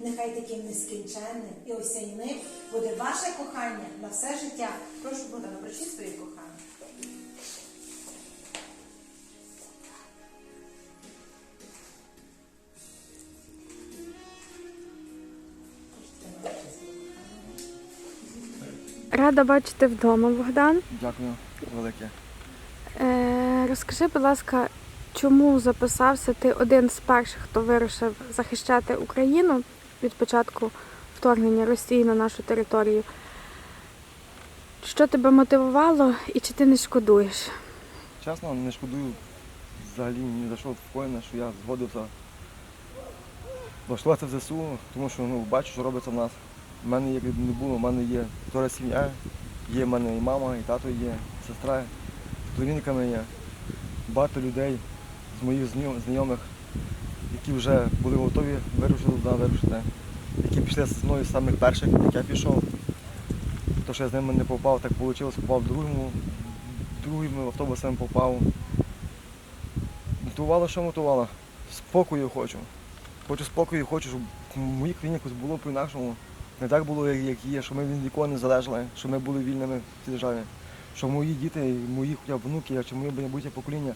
нехай таким нескінченним і осяйним буде ваше кохання на все життя. Прошу Богдана, прочіть своє кохання. Рада бачити вдома, Богдан. Дякую велике. Е, розкажи, будь ласка, чому записався ти один з перших, хто вирішив захищати Україну від початку вторгнення Росії на нашу територію? Що тебе мотивувало і чи ти не шкодуєш? Чесно, не шкодую взагалі ні за що вкоєне, що я згодився влаштуватися в ЗСУ, тому що ну, бачу, що робиться в нас. У мене як не було, в мене є втора сім'я, є в мене і мама, і тато є, і сестра, з племінниками є. Багато людей з моїх знайомих, які вже були готові вирушити туди, вирушити, які пішли зі мною з самих перших, як я пішов. То, що я з ними не попав, так вийшло, попав другому, другим автобусом попав. Мотивувало, що мотивувало? Спокою хочу. Хочу спокою, хочу, щоб в країні якось було по-інакшому. Не так було, як є, що ми від нікого не залежали, що ми були вільними в цій державі. Що мої діти, мої хоча б внуки, чи моє майбутнє покоління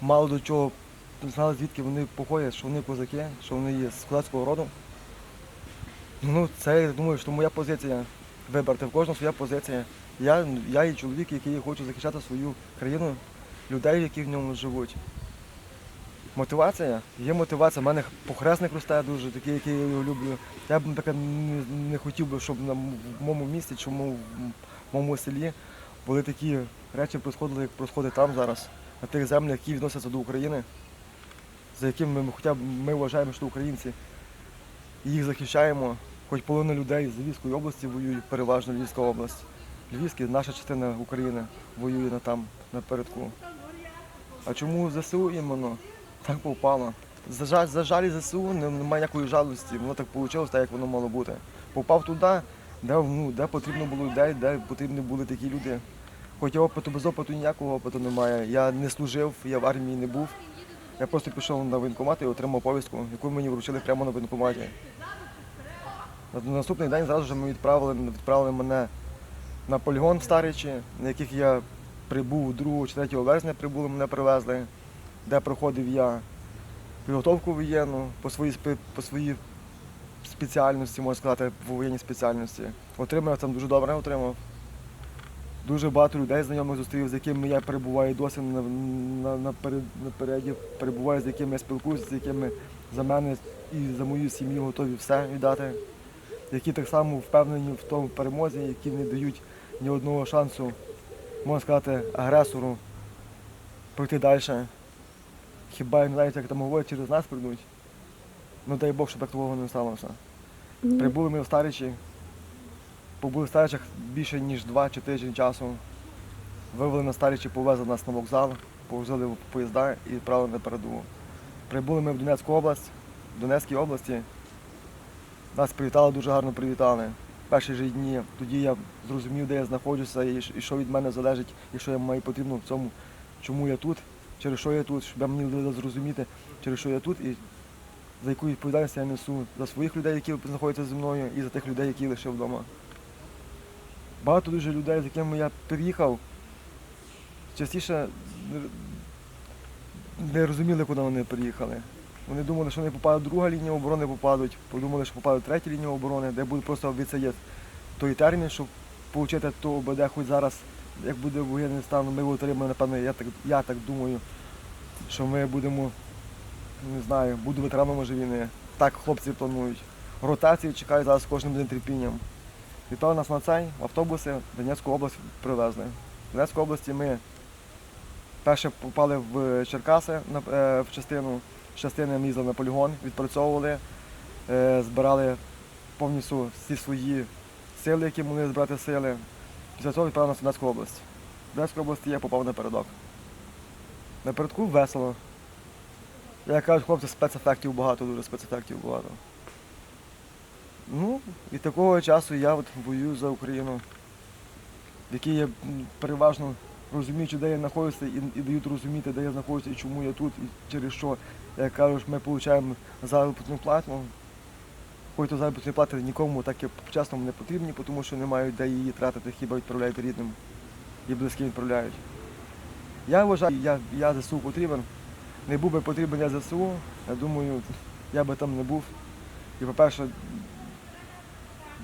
мало до чого знали, звідки вони походять, що вони козаки, що вони є з козацького роду. Ну, це я думаю, що моя позиція вибрати в кожного своя позиція. Я, я є чоловік, який хоче захищати свою країну, людей, які в ньому живуть. Мотивація? Є мотивація. У мене похресник росте дуже, такий, який я його люблю. Я б наприклад, не, хотів би, щоб на моєму місті чи в моєму, селі були такі речі происходили, як происходить там зараз, на тих землях, які відносяться до України, за якими ми хоча б ми вважаємо, що українці. Їх захищаємо. Хоч половина людей з Львівської області воюють, переважно Львівська область. Львівська, наша частина України воює на там, напередку. А чому ЗСУ іменно? Так попало. За, жаль, за жалі ЗСУ немає ніякої жалості. Воно так вийшло, так як воно мало бути. Попав туди, де, ну, де потрібно було людей, де потрібні були такі люди. Хоча опиту без опиту ніякого опиту немає. Я не служив, я в армії не був. Я просто пішов на воєнкомат і отримав повістку, яку мені вручили прямо на воєнкоматі. На наступний день зразу ж ми відправили, відправили мене на полігон в Старичі, на яких я прибув 2 чи 3 вересня прибули, мене привезли, де проходив я підготовку воєнну по своїй, по своїй спеціальності, можна сказати, по воєнній спеціальності. Отримав там дуже добре отримав. Дуже багато людей знайомих зустрів, з якими я перебуваю досі на, на, наперед, напереді, перебуваю, з якими я спілкуюся, з якими за мене і за мою сім'ю готові все віддати, які так само впевнені в тому перемозі, які не дають ні одного шансу, можна сказати, агресору пройти далі. Хіба навіть як там говорять, через нас прийдуть. Ну дай Бог, щоб так того не сталося. Прибули ми в Старичі, побули в Старичах більше ніж два чи тиждень часу. Вивели на Старичі, повезли нас на вокзал, повозили в поїзда і відправили на передову. Прибули ми в Донецьку область, в Донецькій області. Нас привітали, дуже гарно привітали. Перші ж дні тоді я зрозумів, де я знаходжуся і що від мене залежить, і що я потрібно в цьому, чому я тут, через що я тут, щоб мені дали зрозуміти, через що я тут і за яку відповідальність я несу за своїх людей, які знаходяться зі мною, і за тих людей, які лишив вдома. Багато дуже людей, з якими я переїхав, частіше не- розуміли, куди вони приїхали. Вони думали, що вони попадуть в другу лінію оборони, попадуть, подумали, що попадуть в третю лінію оборони, де буде просто відсидіти той термін, щоб отримати ту ОБД, хоч зараз, як буде воєнний стан, ми отримаємо, напевно, я так, я так думаю, що ми будемо, не знаю, буду ветеранами вже війни. Так хлопці планують. Ротації чекають зараз кожним днем терпінням. Вітали нас на цей, автобуси в Донецьку область привезли. В Донецьку області ми перше попали в Черкаси е, в частину. Частини їздили на полігон, відпрацьовували, е, збирали повністю всі свої сили, які могли збирати сили. Після цього відправили нас в Донецьку область. В Донецьку області я попав напередок. Напередку весело. Як кажуть, хлопці, спецефектів багато, дуже спецефектів багато. Ну, і такого часу я от воюю за Україну, в якій я переважно розуміючи, де я знаходжуся, і, і дають розуміти, де я знаходжуся і чому я тут, і через що, як кажуть, ми отримуємо заробітну плату. хоч то заробітної плати нікому так і по-чесному не потрібні, тому що не мають де її тратити, хіба відправляють рідним і близьким відправляють. Я вважаю, я, я ЗСУ потрібен. Не був би потрібен я ЗСУ, я думаю, я би там не був. І по-перше,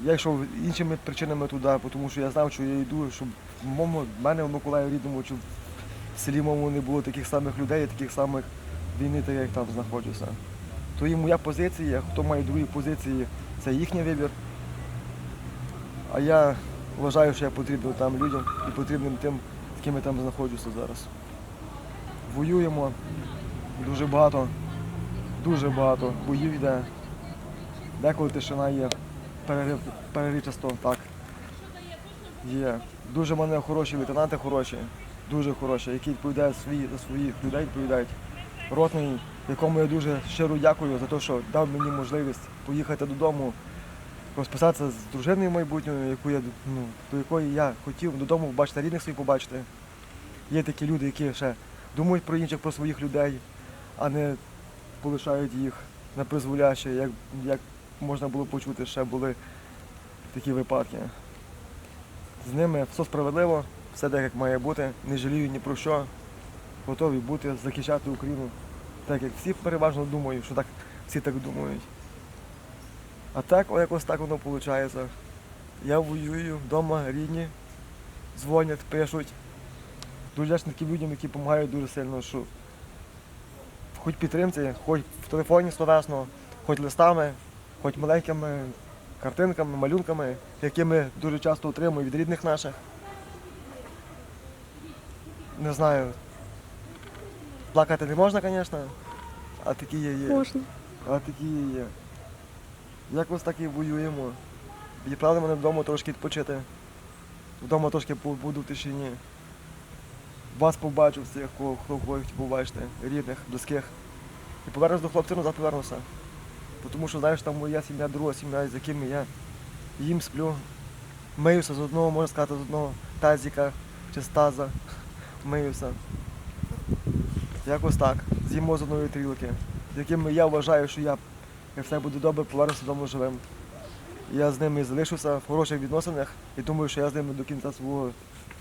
я йшов іншими причинами туди, тому що я знав, що я йду, щоб в мене в Миколаїві рідному, щоб в селі моєму не було таких самих людей, таких самих війни, так як там знаходжуся. То і моя позиція, хто має другі позиції, це їхній вибір. А я вважаю, що я потрібен там людям і потрібним тим, з ким я там знаходжуся зараз. Воюємо дуже багато, дуже багато боїв йде. Деколи тишина є, перерив, переривчасто так. Є. Дуже в мене хороші лейтенанти хороші, дуже хороші, які відповідають свої, за своїх людей, відповідають. Ротний, якому я дуже щиро дякую за те, що дав мені можливість поїхати додому, розписатися з дружиною майбутньою, яку я, ну, до якої я хотів додому побачити рідних своїх побачити. Є такі люди, які ще думають про інших, про своїх людей, а не полишають їх на призволяще, як, як можна було почути, ще були такі випадки. З ними все справедливо, все так, як має бути, не жалію ні про що, готові бути, захищати Україну, так як всі переважно думають, що так всі так думають. А так, о, якось так воно виходить. Я воюю вдома, рідні, дзвонять, пишуть. Дуже таким людям, які допомагають дуже сильно, що хоч підтримці, хоч в телефоні словесно, хоч листами, хоч маленькими картинками, малюнками, які ми дуже часто отримуємо від рідних наших. Не знаю. Плакати не можна, звісно, а такі є. Можна. А такі є. Якось так і воюємо. Відправили мене вдома трошки відпочити. Вдома трошки побуду в тишині. Вас побачу всіх, кого хто хоче побачити, рідних, близьких. І повернусь до хлопців, назад повернуся. Тому що знаєш, там моя сім'я, друга сім'я, з якими я їм сплю. Миюся з одного, можна сказати, з одного тазіка чи з таза. Миюся. Якось так. З'їмо з одної трілки, з якими я вважаю, що я, як все буде добре, повернуся додому живим. Я з ними залишуся в хороших відносинах і думаю, що я з ними до кінця свого,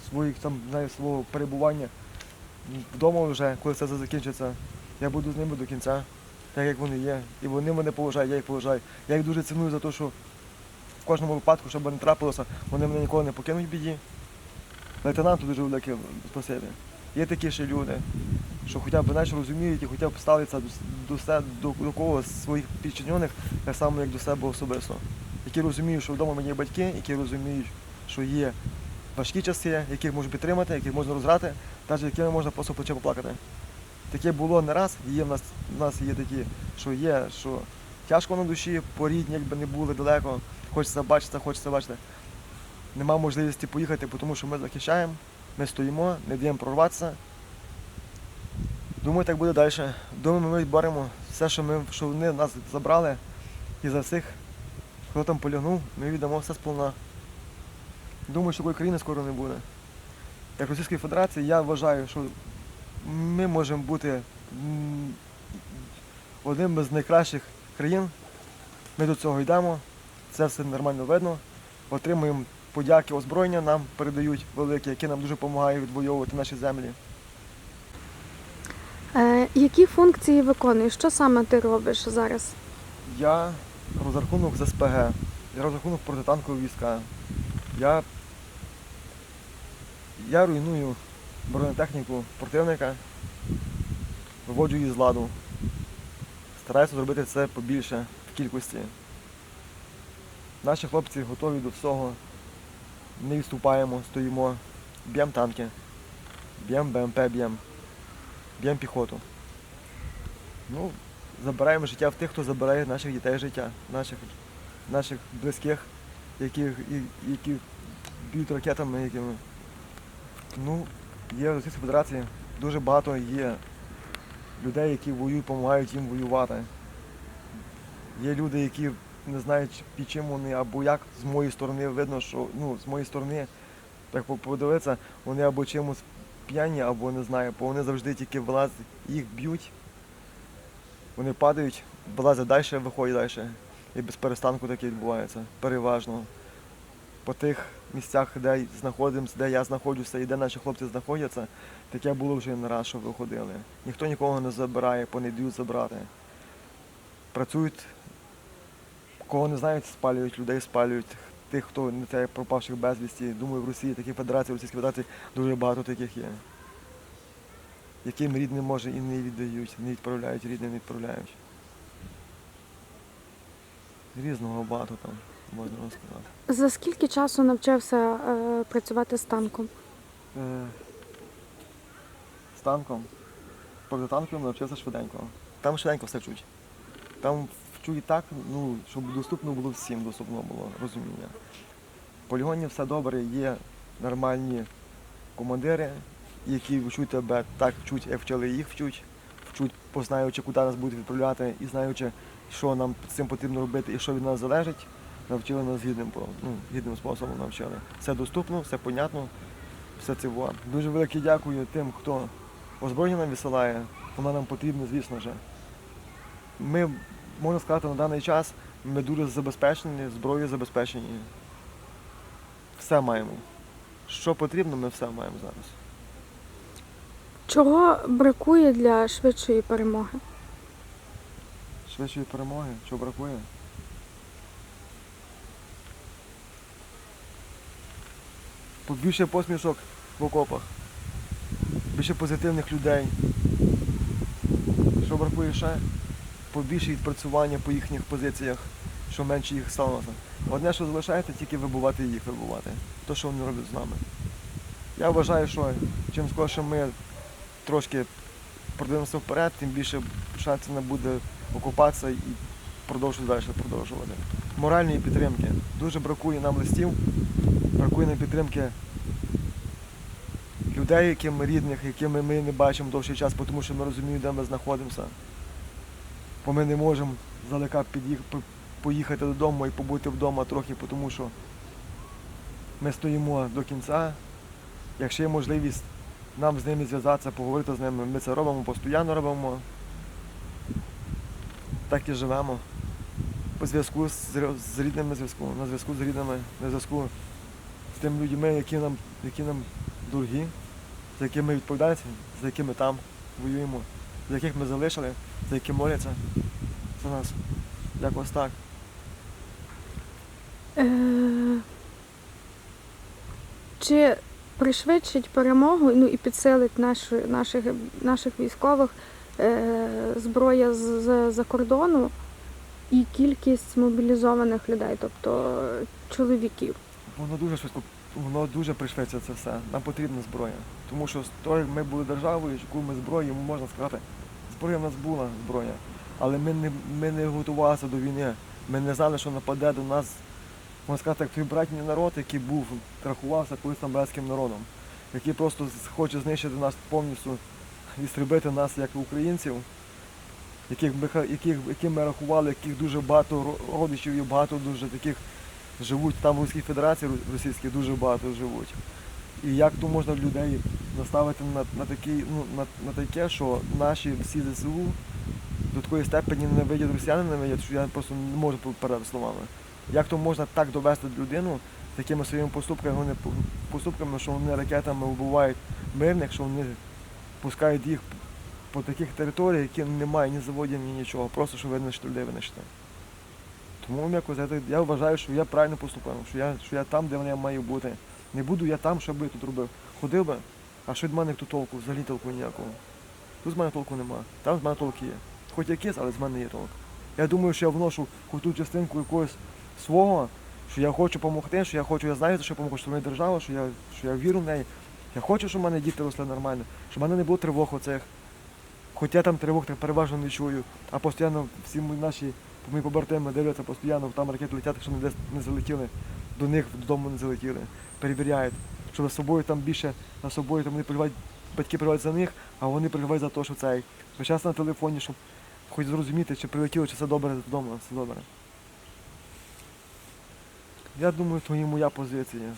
своїх, там, знаю, свого перебування вдома вже, коли все закінчиться, я буду з ними до кінця, так як вони є. І вони мене поважають, я їх поважаю. Я їх дуже ціную за те, що в кожному випадку, щоб не трапилося, вони мене ніколи не покинуть в біді. Лейтенанту дуже велике спасибі. Є такі ще люди, що хоча б знаєш, розуміють і хоча б ставляться до, до, до, когось своїх підчинених, так само, як до себе особисто. Які розуміють, що вдома мені є батьки, які розуміють, що є важкі часи, яких можуть підтримати, яких можна розграти, навіть якими можна просто плече поплакати. Таке було не раз, є в нас, в нас є такі, що є, що тяжко на душі, порідні, якби не були далеко, хочеться бачити, хочеться бачити. Нема можливості поїхати, тому що ми захищаємо, ми стоїмо, не даємо прорватися. Думаю, так буде далі. Думаю, ми боремо все, що, ми, що вони нас забрали, і за всіх, хто там полягнув, ми віддамо все сповна. Думаю, що такої країни скоро не буде. Як Російської Федерації, я вважаю, що ми можемо бути одним з найкращих країн. Ми до цього йдемо, це все нормально видно. Отримуємо подяки озброєння, нам передають великі, які нам дуже допомагають відвоювати наші землі. Е, які функції виконуєш? Що саме ти робиш зараз? Я розрахунок з СПГ, я розрахунок протитанкові війська. Я, я руйную бронетехніку противника, виводжу її з ладу. Стараюся зробити це побільше в кількості. Наші хлопці готові до всього. Не відступаємо, стоїмо, б'ємо танки, б'ємо БМП, б'ємо, б'ємо піхоту. Ну, забираємо життя в тих, хто забирає наших дітей життя, наших, наших близьких, які, які б'ють ракетами, якими. Ну, є в Російській Федерації дуже багато є людей, які воюють, допомагають їм воювати. Є люди, які не знають, під чим вони або як з моєї сторони видно, що ну, з моєї сторони, так подивитися, вони або чимось п'яні, або не знаю, бо вони завжди тільки вилазять, їх б'ють, вони падають, вилазять далі, виходять далі. і без перестанку таке відбувається. Переважно. По тих місцях, де знаходимося, де я знаходжуся і де наші хлопці знаходяться, таке було вже не раз, що виходили. Ніхто нікого не забирає, не дають забрати. Працюють, кого не знають, спалюють, людей спалюють. Тих, хто не те пропавших безвісті. Думаю, в Росії таких федерацій, в Російській Федерації дуже багато таких є. Яким рідним може і не віддають, не відправляють, рідним не відправляють. Різного багато там можна розказати. За скільки часу навчився е, працювати з танком? Е, з танком. Протитанковим навчився швиденько. Там швиденько все вчуть. Там вчуть так, ну, щоб доступно було всім, доступно було розуміння. В полігоні все добре, є нормальні командири, які вчуть тебе так вчуть, як вчили їх вчуть, вчуть, познаючи, куди нас будуть відправляти, і знаючи, що нам з цим потрібно робити і що від нас залежить, навчили нас гідним, ну, гідним способом навчили. Все доступно, все понятно, все це во. Дуже велике дякую тим, хто озброєння нам висилає. Воно нам потрібно, звісно ж. Ми, можна сказати, на даний час ми дуже забезпечені, зброєю забезпечені. Все маємо. Що потрібно, ми все маємо зараз. Чого бракує для швидшої перемоги? Швидшої перемоги, що бракує? Побільше посмішок в окопах, більше позитивних людей. Що бракує ще? Побільше відпрацювання по їхніх позиціях, що менше їх сталося. Одне, що залишається, тільки вибувати їх вибувати. То, що вони роблять з нами. Я вважаю, що чим скоріше ми трошки продвинемося вперед, тим більше шансів не буде окупація і продовжувати далі продовжувати. Моральної підтримки. Дуже бракує нам листів, бракує нам підтримки людей, яким ми рідних, якими ми не бачимо довший час, тому що ми розуміємо, де ми знаходимося. Бо ми не можемо здалека поїхати додому і побути вдома трохи, тому що ми стоїмо до кінця. Якщо є можливість нам з ними зв'язатися, поговорити з ними, ми це робимо, постійно робимо. Так і живемо. По зв'язку з, рідними зв'язку, на зв'язку з рідними, на зв'язку тими людьми, які нам, які нам дорогі, за якими відповідають, за якими там воюємо, за яких ми залишили, за які моляться за нас. Якось так. Е, чи пришвидшить перемогу ну, і підсилить наші, наших, наших військових е, зброя з, з, за кордону і кількість мобілізованих людей, тобто чоловіків? Воно дуже швидко, воно дуже пришвидшиться це все. Нам потрібна зброя. Тому що ми були державою, яку ми зброю, можна сказати, зброя в нас була зброя. Але ми не, ми не готувалися до війни. Ми не знали, що нападе до нас, можна сказати, той братній народ, який був, рахувався колись там братським народом, який просто хоче знищити нас повністю, істребити нас як українців, яких ми, яких, яких ми рахували, яких дуже багато родичів і багато дуже таких живуть там в Російській Федерації російській дуже багато живуть. І як то можна людей наставити на, на, такий, ну, на, на таке, що наші всі ЗСУ до такої степені ненавидять росіяни, ненавидять, що я просто не можу передати словами. Як то можна так довести людину такими своїми поступками, вони поступками, що вони ракетами вбивають мирних, що вони пускають їх по таких територіях, які немає ні заводів, ні нічого, просто щоб винищити людей винищити. Тому якось я, я вважаю, що я правильно поступив, що я, що я там, де я маю бути. Не буду я там, що би я тут робив. Ходив би, а що від мене тут толку, взагалі толку ніякого. Тут з мене толку нема, там з мене толк є. Хоч якийсь, але з мене є толк. Я думаю, що я вношу ту частинку якогось свого, що я хочу допомогти, що я хочу, я знаю, що допомогу, що в мене держава, що я, що я вірю в неї. Я хочу, щоб в мене діти росли нормально, щоб в мене не було тривог оцих. Хоча там тривог так переважно не чую, а постійно всі наші мої побратими дивляться постійно, там ракети летять, якщо вони десь не залетіли, до них додому не залетіли, перевіряють, щоб за собою там більше за собою там вони переживають, батьки переживають за них, а вони переживають за те, що цей. Час на телефоні, щоб хоч зрозуміти, чи прилетіло, чи все добре додому, все добре. Я думаю, то і моя позиція.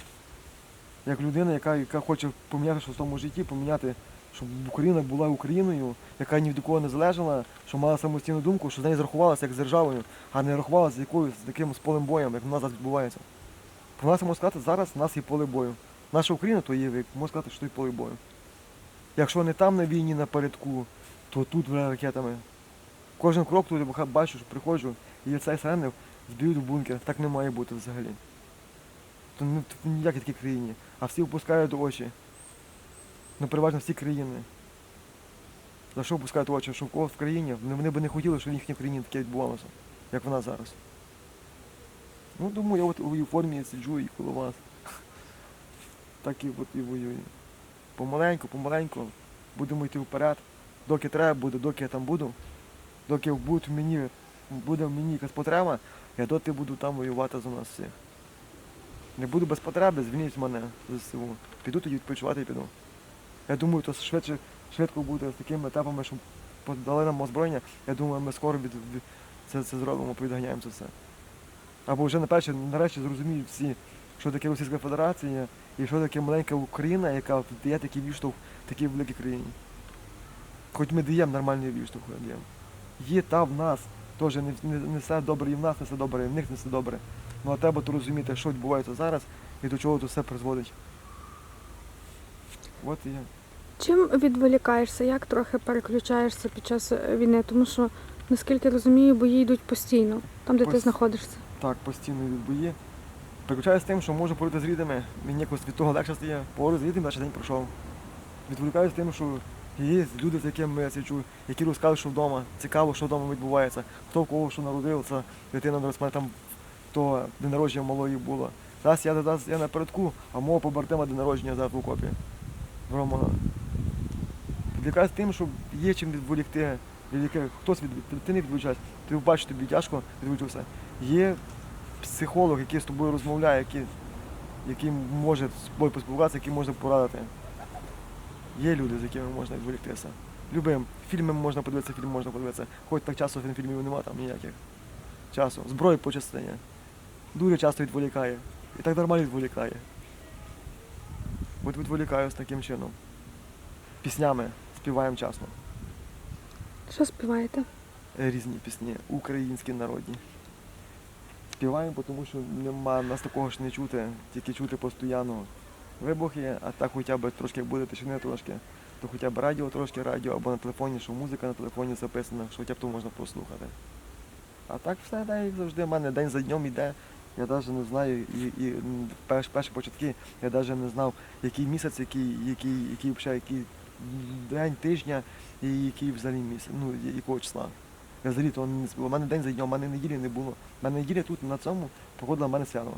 Як людина, яка, яка хоче поміняти щось в тому житті, поміняти щоб Україна була Україною, яка ні від кого не залежала, що мала самостійну думку, що з нею зрахувалася як з державою, а не рахувалася з якоюсь таким з полем боєм, як в нас зараз відбувається. Про нас можна сказати, зараз в нас є поле бою. Наша Україна то є, як можна сказати, що є поле бою. Якщо не там на війні напередку, то тут вже ракетами. Кожен крок тут я бачу, що приходжу, і цей сирени зб'ють в бункер. Так не має бути взагалі. То не в такій країні. А всі опускають очі. Ну, переважно всі країни. За що опускають очі? Що в кого в країні? Вони вони би не хотіли, щоб в їхній країні таке відбувалося, як вона зараз. Ну, думаю, я от у формі сиджу і коло вас. Так і от і воюю. Помаленьку, помаленьку будемо йти вперед. Доки треба буде, доки я там буду, доки буде в мені, буде в мені якась потреба, я доти буду там воювати за нас всіх. Не буду без потреби, звільніть мене з ЗСУ. Піду тоді відпочивати і піду. Я думаю, то швидше, швидко буде з такими етапами, що подали нам озброєння. Я думаю, ми скоро від, від- це, це зробимо, повідганяємо це все. Або вже наперше, нарешті зрозуміють всі, що таке Російська Федерація і що таке маленька Україна, яка дає такий відштовх такій великій країні. Хоч ми даємо нормальний відштовх, даємо. Є та в нас теж не, не, не все добре і в нас не все добре, і в них не все добре. Ну а треба то розуміти, що відбувається зараз і до чого це все призводить. От і я. Чим відволікаєшся, як трохи переключаєшся під час е, війни? Тому що, наскільки розумію, бої йдуть постійно, там, де ти знаходишся. Так, постійно від бої. Переключаюся з тим, що можу порити з рідними, мені якось від того легше стає. Поговорю з рідними, наш день пройшов. Відволікаюся тим, що є люди, з якими я сиджу, які розказують, що вдома. Цікаво, що вдома відбувається. Хто в кого що народився, дитина мене там то день народження малої було. Зараз я, я напередку, а мого побратима день народження зараз в окопі. В Романа. Відволікаюся тим, що є чим відволікти. Від хтось від ти не відволічаєш, ти бачиш, тобі тяжко відволічився. Є психолог, який з тобою розмовляє, який, який може з тобою поспілкуватися, який може порадити. Є люди, з якими можна відволіктися. Любим. Фільми можна подивитися, фільм можна подивитися. Хоч так часу фільмів немає там ніяких. Часу. Зброї по частині. Дуже часто відволікає. І так нормально відволікає. От відволікаюсь таким чином. Піснями співаємо часно. Що співаєте? Е, Різні пісні, українські народні. Співаємо, тому що нема нас такого ж не чути, тільки чути постійно вибухи, а так хоча б трошки буде тишини трошки, то хоча б радіо трошки радіо, або на телефоні, що музика на телефоні записана, що хоча б то можна послухати. А так все да, як завжди, в мене день за днем йде. Я навіть не знаю, і, і перш, перші початки я навіть не знав, який місяць, який, який, який, взагалі, який день тижня і який взагалі місяць, ну, якого числа. Я взагалі того не спів. У мене день за днем, у мене неділі не було. У мене неділя тут на цьому проходила в мене свято.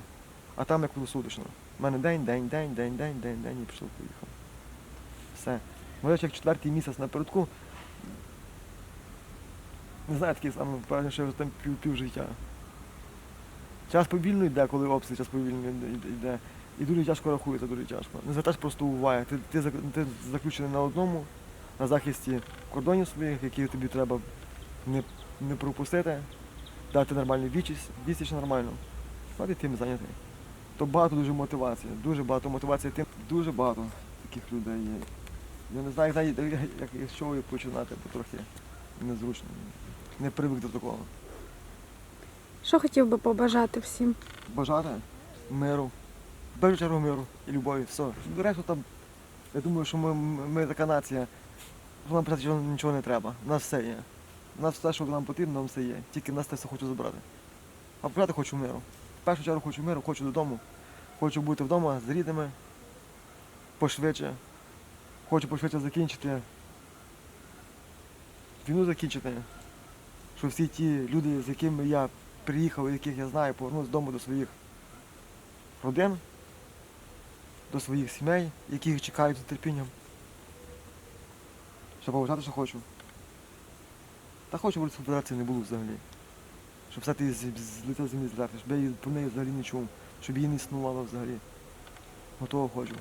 А там як круглосуточно. У мене день, день, день, день, день, день, день і пішов, поїхав. Все. Моє як четвертий місяць напередку. Не знаю, такий саме, певно, що там пів, пів життя. Час повільно йде, коли обстріл, час повільно йде-. І дуже тяжко рахується, дуже тяжко. Не звертаєш просто уваги. Ти, ти, ти заключений на одному, на захисті кордонів своїх, які тобі треба не, не пропустити, дати нормальну відчість, відсіч нормально. От і тим зайнятий. То багато дуже мотивації, дуже багато мотивації тим, дуже багато таких людей є. Я не знаю, як, як, як, як з чого починати, бо трохи незручно. Не привик до такого. Що хотів би побажати всім? Бажати миру, першу чергу миру і любові. Все. До там, я думаю, що ми, ми така нація, що нам почати нічого не треба. У нас все є. У нас все, що нам потрібно, нам все є. Тільки нас те все хочу забрати. А почати хочу миру. В першу чергу хочу миру, хочу додому. Хочу бути вдома з рідними пошвидше. Хочу пошвидше закінчити. Війну закінчити. Щоб всі ті люди, з якими я приїхав, яких я знаю, повернусь додому до своїх родин, до своїх сімей, які їх чекають з терпінням. Щоб побажати, що хочу. Та хочу, щоб федерації не було взагалі. Щоб все з, з лиця землі зляти, щоб я про неї взагалі не чув, щоб її не існувало взагалі. Готово хочу.